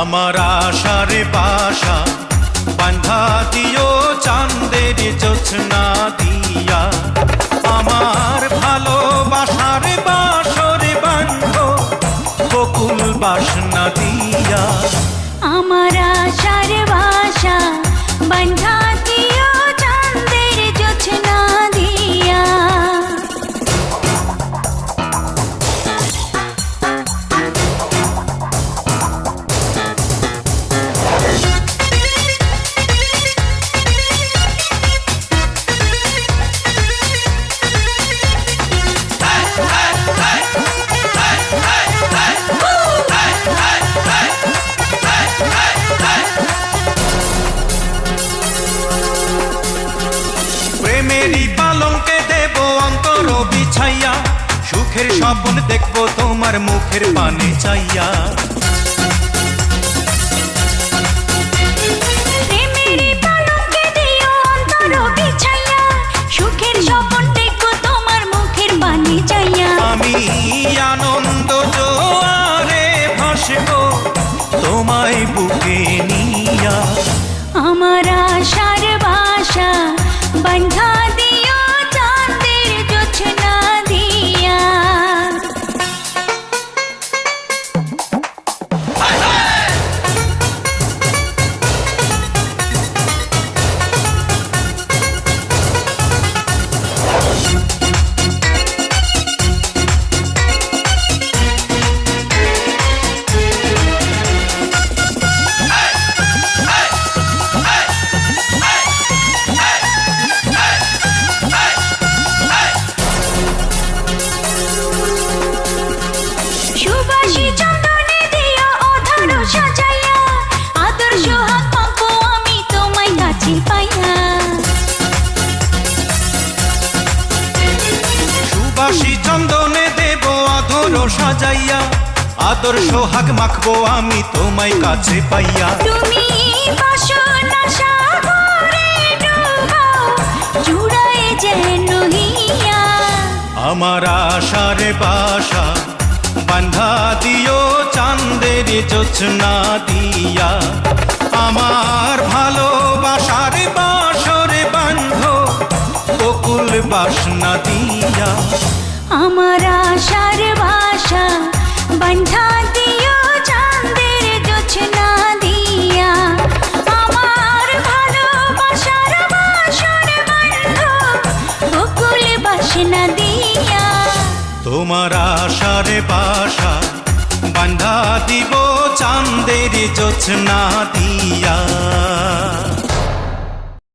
আমার আশার বাসা বান্ধা দিও চান্দের জোছনা দিয়া। আমার ভালোবাসার বাসর বান্ধ বকুল বাসনা দিয়া। আমার আশার বাসা বান্ধা দিও প্রেমেরই পালঙ্কে দেব অন্তর বিছাইয়া। সুখের স্বপ্ন দেখব তোমার মুখের পানে চাইয়া। আমি আনন্দ জোয়ারে ভাসব তোমায় বুকে নিয়া। সুবাসী চন্দনে দিও অধর সাজাইয়া আদর্শ হাত পাবো আমি তোমায় কাছে পাইয়া। সুবাসী চন্দনে দেব আদর সাজাইয়া আদর্শ হাক মাখবো আমি তোমায় কাছে পাইয়া। তুমি বাসনা সাগরে ডুবো জুড়ায় যেন হিয়া। আমার আশার বাসা বান্ধা দিও চান্দের জোছনা দিয়া। আমার ভালোবাসার বাসরে বান্ধ, বকুল বাসনা দিয়া। আমার আশার ভাষা বন্ধা তোমার আশারে বাসা বান্ধা দিব চান্দের জোছনা দিয়া।